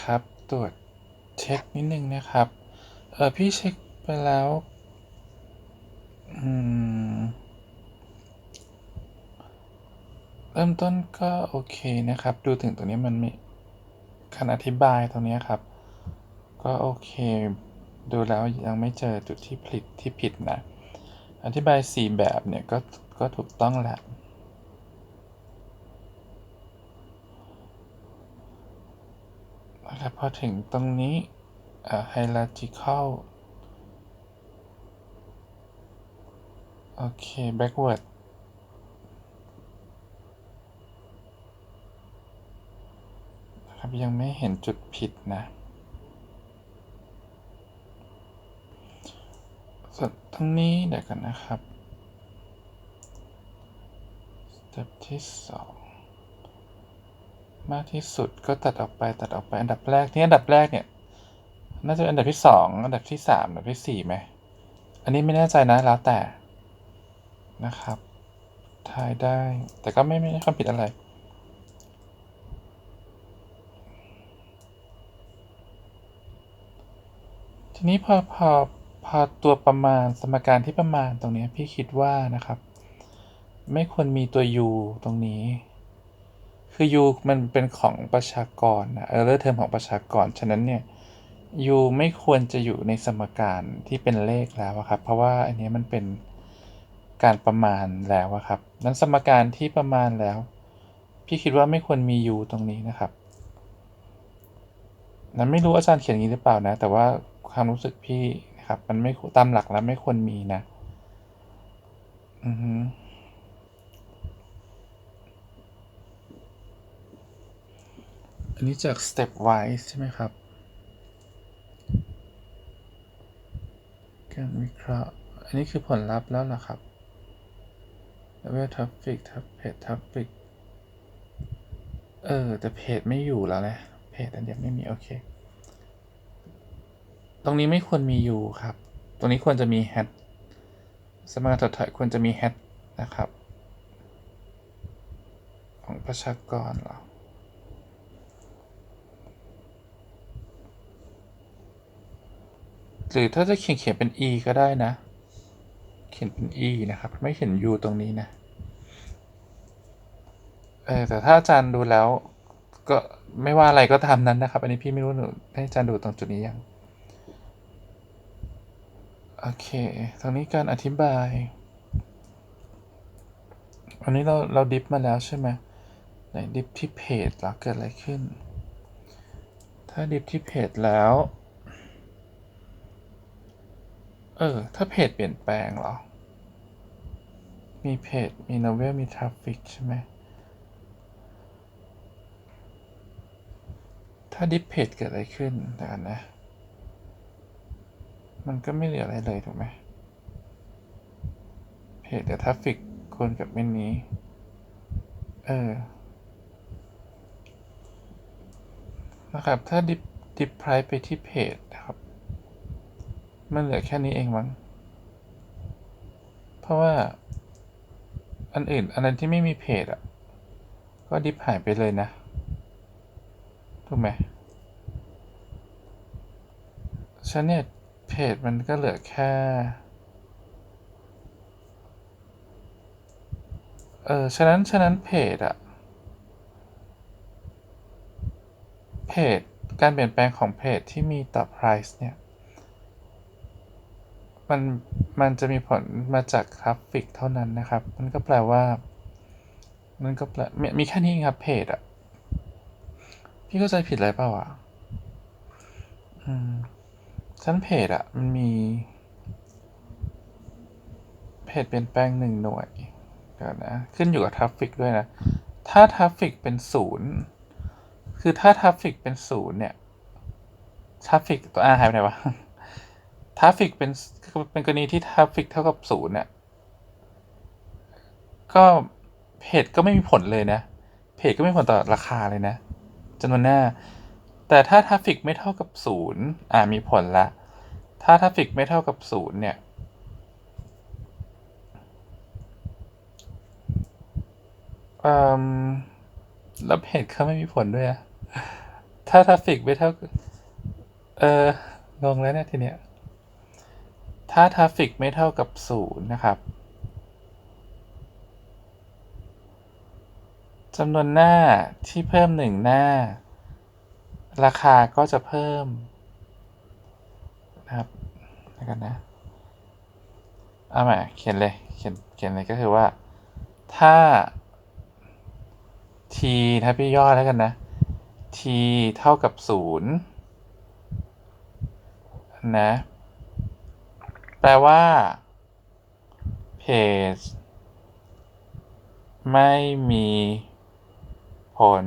ครับ ตรวจเช็คนิดนึงนะครับ เออพี่เช็คไปแล้ว อืม เริ่มต้นก็โอเคนะครับ ดูถึงตรงนี้มันมีคำอธิบายตรงนี้ครับ ก็โอเค ดูแล้วยังไม่เจอจุดที่ผิดที่ผิดนะ อธิบาย 4 แบบเนี่ยก็ก็ถูกต้องแหละ นะครับพอถึงตรงนี้ hierarchical โอเค backward นะครับยังไม่เห็นจุดผิดนะ ส่วนตรงนี้เดี๋ยวกันนะครับ สเต็ปที่สอง มากที่สุดก็ตัดออกไปตัดออกไปอันดับแรกที่อันดับแรกเนี่ยน่าจะอันดับที่สองอันดับที่สามอันดับที่สี่ไหมอันนี้ไม่แน่ใจนะแล้วแต่นะครับทายได้แต่ก็ไม่ไม่ได้ความผิดอะไรทีนี้พอพอพอตัวประมาณสมการที่ประมาณตรงนี้พี่คิดว่านะครับ ไม่ควรมีตัว u ตรงนี้ คือ u มันเป็นของประชากรนะเออเลอร์เทอมของประชากร ฉะนั้นเนี่ย u ไม่ควรจะอยู่ในสมการที่เป็นเลขแล้วอะครับ เพราะว่าอันนี้มันเป็นการประมาณแล้วอะครับ นั้นสมการที่ประมาณแล้ว พี่คิดว่าไม่ควรมี u ตรงนี้นะครับ นั้นไม่รู้อาจารย์เขียนอย่างนี้หรือเปล่านะ แต่ว่าความรู้สึกพี่นะครับ มันไม่ตามหลักแล้วไม่ควรมีนะ อือฮึ อันนี้จาก step wise ใช่ไหมครับ การวิเคราะห์ อันนี้คือผลลัพธ์แล้วล่ะครับ level traffic ทับเพจ traffic เออ แต่เพจไม่อยู่แล้วนะเพจอันเดียวไม่มี โอเค ตรงนี้ไม่ควรมีอยู่ครับ ตรงนี้ควรจะมี hat สมารถดถอยควรจะมี hat นะครับ ของประชากรเรอ หรือถ้าจะเขียนเขียนเป็น e ก็ได้นะ เขียนเป็น e นะครับ ไม่เขียน u ตรงนี้นะ เออแต่ถ้าอาจารย์ดูแล้ว ก็ไม่ว่าอะไรก็ตามนั้นนะครับ อันนี้พี่ไม่รู้หนูให้อาจารย์ดูตรงจุดนี้ยัง โอเค ตรงนี้การอธิบาย อันนี้เราเราดิฟมาแล้วใช่ไหมไหนดิฟที่เพจแล้วเกิดอะไรขึ้น ถ้าดิฟที่เพจแล้ว เออ ถ้าเพจเปลี่ยนแปลงเหรอ มีเพจ มี novel มี traffic ใช่ไหม ถ้าดิฟเพจเกิดอะไรขึ้นเดี๋ยวกันนะ มันก็ไม่เหลืออะไรเลยถูกไหม เพจเดี๋ยวทราฟฟิกควรกับเมนนี้ เออ นะครับ ถ้าดิฟดิฟไพรไปที่เพจ มันเหลือแค่นี้เองมั้ง เพราะว่า อันอื่นอันนั้นที่ไม่มีเพจอะก็ดิฟหายไปเลยนะ ถูกไหมฉะนั้นเนี่ยเพจมันก็เหลือแค่ เออ ฉะนั้น ฉะนั้นเพจอะเพจ การเปลี่ยนแปลงของเพจที่มีต่อ price เนี่ย มันมันจะมีผลมาจากทราฟฟิกเท่านั้นนะครับ มันก็แปลว่ามันก็แปลมีมีแค่นี้เองครับเพจอะพี่เข้าใจผิดอะไรเปล่าอะอืมชั้นเพจอะมันมี เพจเปลี่ยนแปลงหนึ่งหน่วยเดี๋ยวนะ ขึ้นอยู่กับทราฟฟิกด้วยนะ ถ้าทราฟฟิกเป็นศูนย์คือถ้าทราฟฟิกเป็นศูนย์เนี่ยทราฟฟิกตัวอาหายไปไหนวะ ราฟิกเป็นเป็นกรณีที่ทราฟิกเท่ากับศูนย์เนี่ย ก็เพจก็ไม่มีผลเลยนะ เพจก็ไม่มีผลต่อราคาเลยนะจำนวนหน้า แต่ถ้าทราฟิกไม่เท่ากับศูนย์อ่ามีผลละ ถ้าทราฟิกไม่เท่ากับศูนย์เนี่ยอแล้วเพจเขาไม่มีผลด้วยอะถ้าทราฟฟิกไม่เท่า เอองงแล้วเนี่ยทีเนี้ย ถ้าทราฟฟิกไม่เท่ากับศูนย์นะครับจำนวนหน้าที่เพิ่มหนึ่งหน้า ราคาก็จะเพิ่ม นะครับเดี๋ยวกันนะเอาใหม่เขียนเลยเขียนเขียนเลยก็คือว่า ถ้า t ถ้าพี่ย่อแล้วกันนะ t เท่ากับศูนย์นะ แปลว่า page ไม่มีผล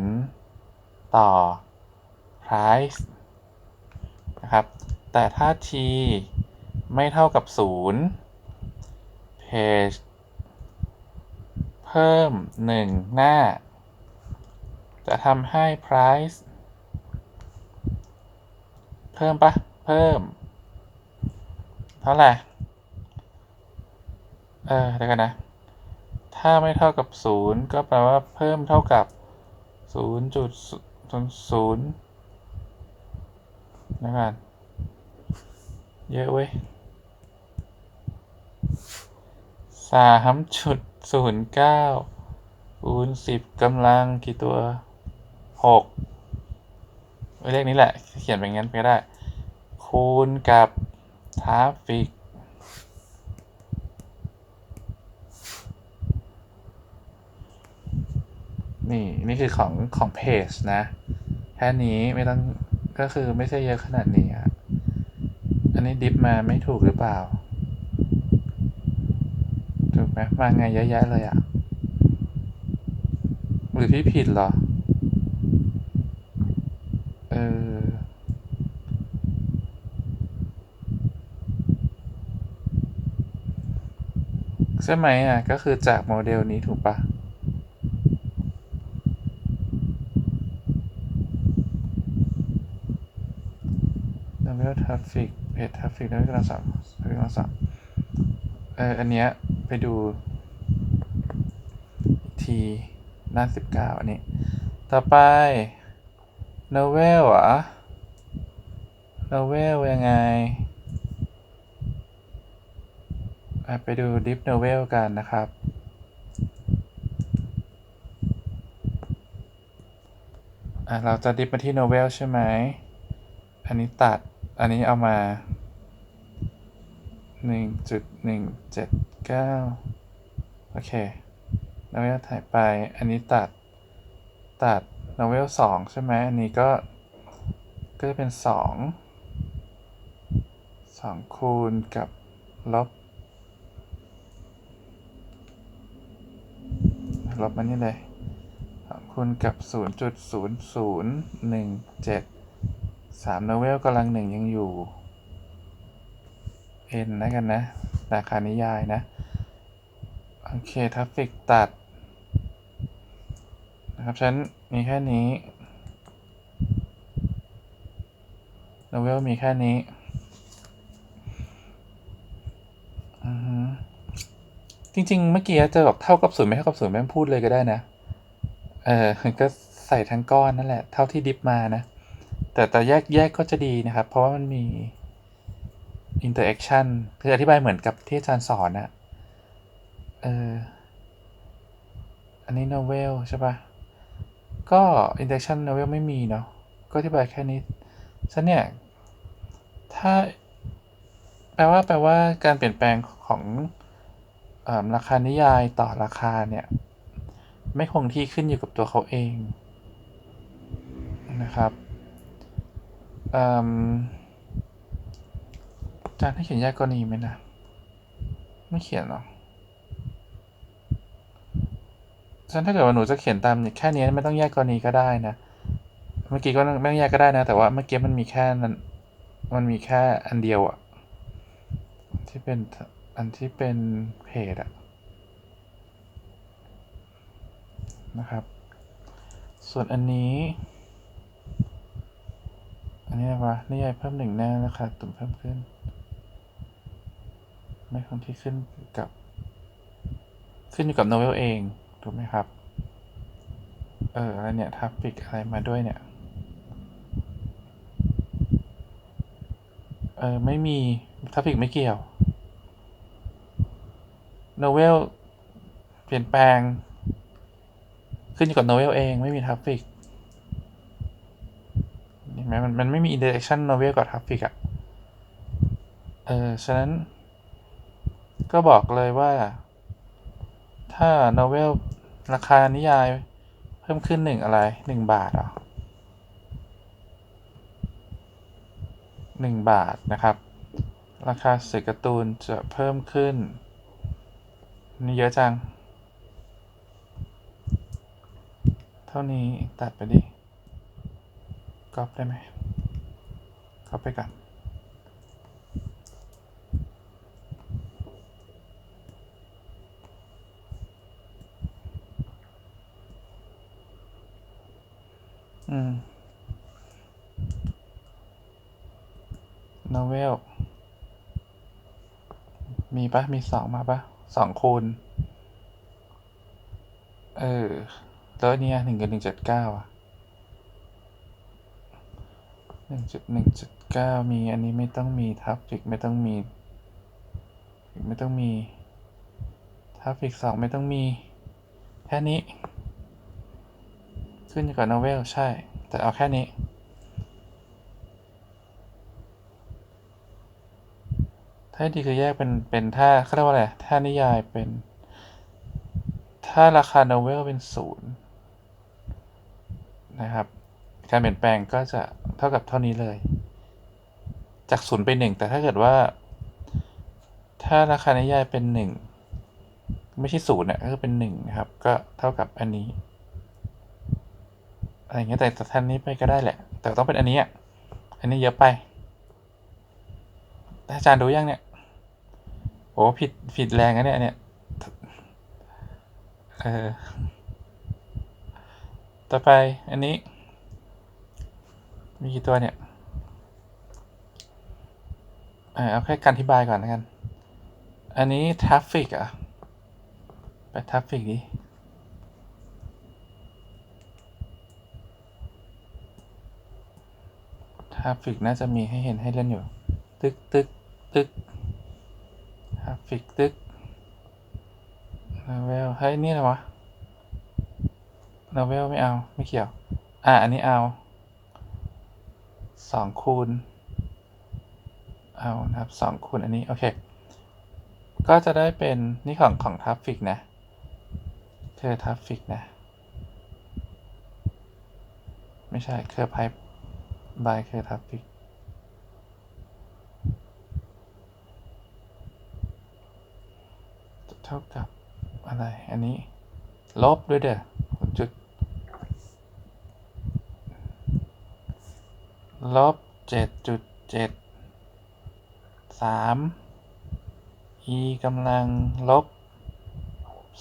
ต่อ price นะครับ แต่ถ้า t ไม่เท่ากับศูนย์ page เพิ่มหนึ่งหน้า จะทำให้ price เพิ่มปะ เพิ่ม เท่าไหร่ เออเดี๋ยวกันนะ ถ้าไม่เท่ากับศูนย์ก็แปลว่าเพิ่มเท่ากับศูนย์จุดศูนย์นะกันเยอะเว้ยสามจุดศูนย์เก้าคูณสิบกำลังกี่ตัวหกเลขนี้แหละ เขียนเป็นงั้นก็ได้ คูณกับ ทราฟิกนี่ นี่คือของของเพจนะ แค่นี้ไม่ต้องก็คือไม่ใช่เยอะขนาดนี้อะอันนี้ดิฟมาไม่ถูกหรือเปล่า ถูกไหมมาไงเยอะแยะเลยอะหรือพี่ผิดเหรอ เออ ใช่ไหมอะ ก็คือจากโมเดลนี้ถูกปะ level traffic page traffic level กำลังสาม level กำลังสามเออ อันเนี้ย ไปดูทีหน้าสิบเก้าอันนี้ ต่อไป novel เหรอ novel ยังไงอะ ไปดู deep novel กันนะครับ เราจะดิฟมาที่ novel ใช่ไหม อันนี้ตัด อันนี้เอามาหนึ่งจุดหนึ่งเจ็ดเก้าโอเค novel ถ่ายไป อันนี้ตัด ตัด novel สองใช่ไหม อันนี้ก็ ก็จะเป็นสองสองคูณกับลบ ลบมันนี่เลยคูณกับศูนย์จุดศูนย์ศูนย์หนึ่งเจ็ดสามโนเวลกำลังหนึ่งยังอยู่ n นะกันนะ ราคานิยายนะ โอเคทราฟฟิกตัด นะครับฉันมีแค่นี้โนเวลมีแค่นี้อือฮึ จริง ๆ เมื่อกี้จะบอกเท่ากับศูนย์ไม่เท่ากับศูนย์แม่งพูดเลยก็ได้นะ เออก็ใส่ทั้งก้อนนั่นแหละ เท่าที่ดิฟมานะ แต่แต่แยกแยกก็จะดีนะครับ เพราะว่ามันมี interaction คืออธิบายเหมือนกับที่อาจารย์สอนนะเออ อันนี้ novel ใช่ปะก็ interaction novel ไม่มีเนาะ ก็อธิบายแค่นี้ฉะนั้นเนี่ย ถ้า แปลว่าแปลว่าการเปลี่ยนแปลงของ ราคานิยายต่อราคาเนี่ย ไม่คงที่ขึ้นอยู่กับตัวเขาเองนะครับอาจารย์ให้เขียนแยกกรณีไหมนะ ไม่เขียนหรอกฉันถ้าเกิดว่าหนูจะเขียนตามแค่นี้ไม่ต้องแยกกรณีก็ได้นะ เมื่อกี้ก็ไม่ต้องแยกก็ได้นะ แต่ว่าเมื่อกี้มันมีแค่นั้น มันมีแค่อันเดียวอะที่เป็น อันที่เป็นเพจอะนะครับ ส่วนอันนี้ อันนี้นะวะนิยายเพิ่มหนึ่งแน้านะครัตุ่มเพิ่มขึ้น ไม่คงที่ขึ้นกับ ขึ้นอยู่กับโนเวลเอง ถูกไหมครับ เอออะไรเนี่ยทัฟฟิกอะไรมาด้วยเนี่ย เออ ไม่มีทัฟฟิกไม่เกี่ยว โนเวลเปลี่ยนแปลง ขึ้นอยู่กับโนเวลเองไม่มีทัฟฟิกเห็นไหมมันมันไม่มีอินเดเรคชั่นโนเวลกับทัฟฟิกอะเออฉะนั้น ก็บอกเลยว่า ถ้าโนเวลราคานิยายเพิ่มขึ้นหนึ่งอะไรหนึ่งบาทเหรอหนึ่งบาทนะครับ ราคาสื่อการ์ตูนจะเพิ่มขึ้น นี่เยอะจัง เท่านี้ตัดไปดิก๊อปได้ไหมก๊อปไปก่อนอืมโนเวลมีปะมีสองมาปะ สองคูณเออแล้วอันเนี่ยหนึ่งกับหนึ่งเจ็ดเก้าอะหนึ่งจุดหนึ่งจุดเก้ามีอันนี้ไม่ต้องมีทัฟฟิกไม่ต้องมีไม่ต้องมีทัฟฟิกสองไม่ต้องมี แค่นี้ ขึ้นอยู่กับโนเวลใช่ แต่เอาแค่นี้ ถ้าดีคือแยกเป็นเป็นถ้าเขาเรียกว่าอะไรถ้านิยายเป็น ถ้าราคาโนเวลเป็นศูนย์นะครับการเปลี่ยนแปลงก็จะเท่ากับเท่านี้เลย จากศูนย์ไปหนึ่งแต่ถ้าเกิดว่า ถ้าราคานิยายเป็นหนึ่งไม่ใช่ศูนย์เนี่ยก็เป็นหนึ่งนะครับ ก็เท่ากับอันนี้อะไรเงี้ยแต่ท่านนี้ไปก็ได้แหละ แต่ต้องเป็นอันนี้อะอันนี้เยอะไปอาจารย์ดูยังเนี่ย โอ้ผิดผิดแรงนะเนี่ยเนี่ยเออต่อไปอันนี้ มีกี่ตัวเนี่ยเออเอาแค่การอธิบายก่อนแล้วกัน อันนี้ทราฟฟิกอะไปทราฟฟิกดิทราฟฟิกน่าจะมีให้เห็นให้เล่นอยู่ ตึกตึกตึก ฟิกตึกนาเวลเฮ้ยนี่อะไรวะนาเวลไม่เอา ไม่เกี่ยว อะ อันนี้เอาสองคูณ เอานะครับสองคูณอันนี้ โอเค ก็จะได้เป็น นี่ของของทราฟฟิกนะเคอร์ทราฟฟิกนะ ไม่ใช่เคอร์ไพบายเคอร์ทราฟฟิก เท่ากับอะไร อันนี้ ลบด้วยเด้อจุด ลบเจ็ดจุดเจ็ดสาม e กำลังลบ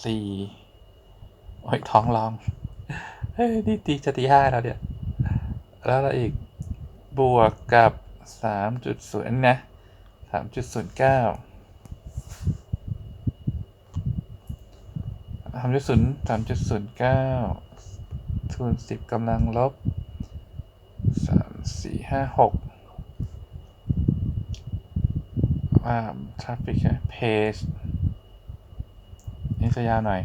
สี่โอ้ยท้องร้อง เฮ้ย นี่ตีจะตีห้าแล้วเนี่ยแล้วอะไรอีก บวกกับสามจุดศูนย์นะสามจุดศูนย์เก้า สามจุดศูนย์สามจุดศูนย์เก้าคูณสิบกำลังลบสามสี่ห้าหกว่าทราฟิกเพจนี่จะยาวหน่อย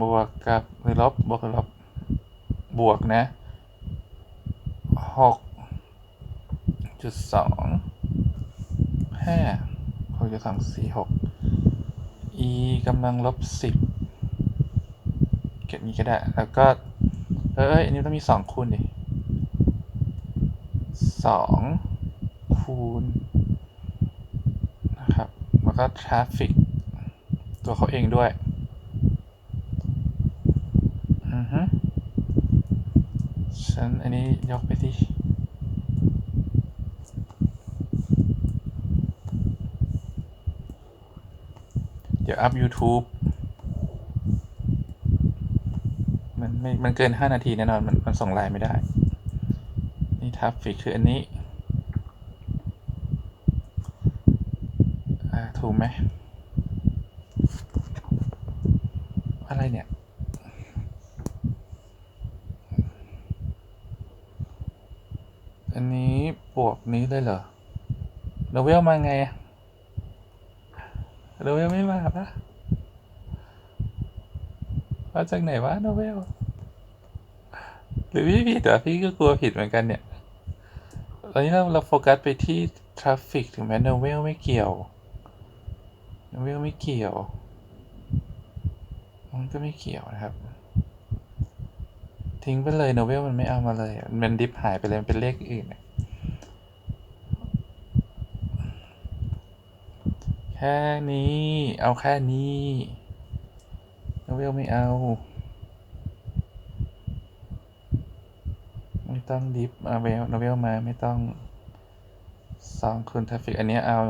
บวกกับหรือลบบวกหรือลบบวกนะหกจุดสองห้าหกจุดสองสี่หก e กำลังลบสิบ ก็บนี้ก็ได้ แล้วก็ เอ้ย อันนี้ต้องมีสองคูณดิสองคูณนะครับ แล้วก็ทราฟฟิกตัวเขาเองด้วย อือฮึฉันอันนี้ยกไปที่เดี๋ยวอัพ YouTube มัน ไม่มันเกิน5นาทีแน่นอน มันมันส่งไลน์ไม่ได้ นี่ทัฟฟิกคืออันนี้อถูกไหม อะไรเนี่ย อันนี้บวกนี้เลยเหรอโนเวลมาไงอะโนเวลไม่มาปะมาจากไหนวะโนเวล หรือพี่ผิดเหรอพี่ก็กลัวผิดเหมือนกันเนี่ยตอนนี้เราเราโฟกัสไปที่ทราฟฟิกถึงแม้โนเวลไม่เกี่ยวโนเวลไม่เกี่ยว มันก็ไม่เกี่ยวนะครับ ทิ้งไปเลยโนเวลมันไม่เอามาเลย มันดิฟหายไปเลย มันเป็นเลขอื่นแค่นี้ เอาแค่นี้โนเวลไม่เอา ไม่ต้องดิฟเอาเวลโนเวลมาไม่ต้องสองคูณทราฟิกอันนี้เอา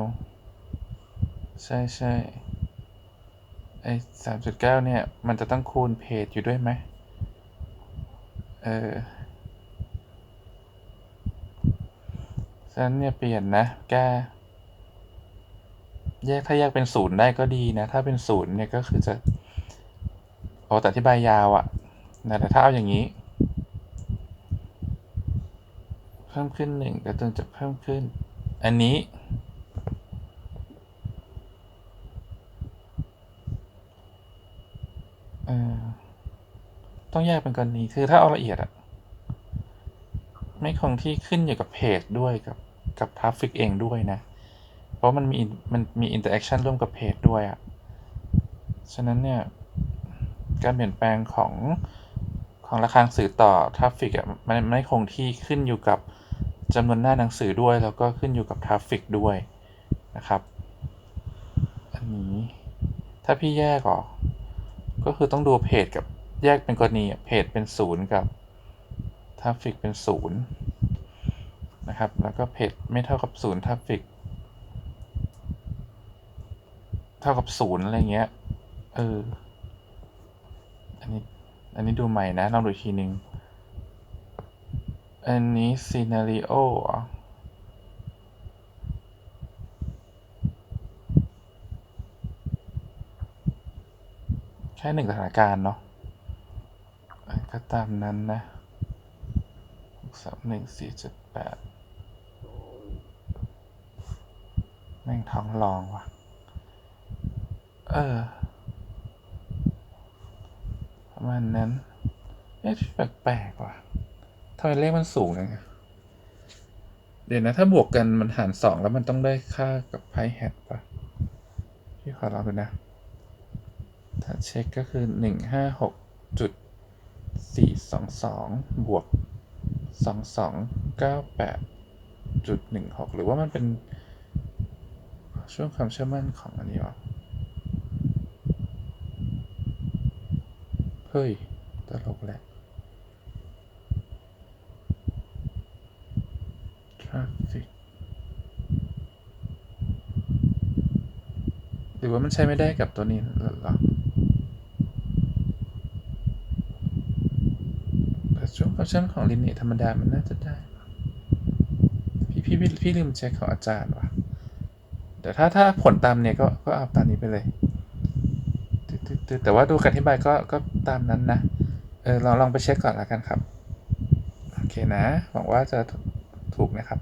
ใช่ใช่ไอ้สามจุดเก้าเนี่ย มันจะต้องคูณเพจอยู่ด้วยไหมเออฉะนั้นเนี่ยเปลี่ยนนะแก้แยกถ้าแยกเป็นศูนย์ได้ก็ดีนะ ถ้าเป็นศูนย์เนี่ยก็คือจะโอ้แต่อธิบายยาวอะ่ะนะแต่ถ้าเอาอย่างนี้ เพิ่มขึ้นหนึ่งก็ต้องจะเพิ่มขึ้น อันนี้ ต้องแยกเป็นกรณีคือถ้าเอาละเอียดอะไม่คงที่ขึ้นอยู่กับเพจด้วยกับกับทราฟฟิกเองด้วยนะ เพราะมันมีมันมีอินเตอร์แอคชั่นร่วมกับเพจด้วยอะฉะนั้นเนี่ยการเปลี่ยนแปลงของของราคาหนังสื่อต่อทราฟฟิกอะมันไม่คงที่ขึ้นอยู่กับ จำนวนหน้าหนังสือด้วย แล้วก็ขึ้นอยู่กับทราฟฟิกด้วยนะครับ อันนี้ถ้าพี่แยกออกก็คือต้องดูเพจกับแยกเป็นกรณีเพจเป็นศูนย์กับทราฟฟิกเป็นศูนย์นะครับ แล้วก็เพจไม่เท่ากับศูนย์ทราฟฟิกเท่ากับศูนย์อะไรเงี้ย เออ อันนี้ อันนี้ดูใหม่นะลองดูทีหนึ่ง อันนี้ซีนารีโออะแค่หนึ่งสถานการณ์เนาะก็ตามนั้นนะสามหนึ่งสี่เจ็ดแปดแม่งท้องรองว่ะ เออประมาณนั้นเอ๊ะแปลกๆว่ะำไมเลขมันสูงจังอะเดี๋ยวนะถ้าบวกกันมันหารสองแล้วมันต้องได้ค่ากับไพ่แฮทป่ะพี่ขอลองดูนะ ถ้าเช็คก็คือหนึ่งห้าหกจุดสี่สองสองบวกสองสองเก้าแปดจุดหนึ่งหกหรือว่ามันเป็นช่วงความเชื่อมั่นของอันนี้วะเฮ้ยตลกแหละ traffic หรือว่ามันใช้ไม่ได้กับตัวนี้หรอแต่ช่วงฟังก์ชันของ linear ธรรมดามันน่าจะได้พี่พี่พี่พี่ลืมเช็คของอาจารย์ว่ะแต่ถ้าถ้าผลตามเนี่ยก็ก็เอาตามนี้ไปเลย แต่ว่าดูการอธิบายก็ก็ตามนั้นนะ เออลองลองไปเช็คก่อนละกันครับ โอเคนะ หวังว่าจะถูกนะครับ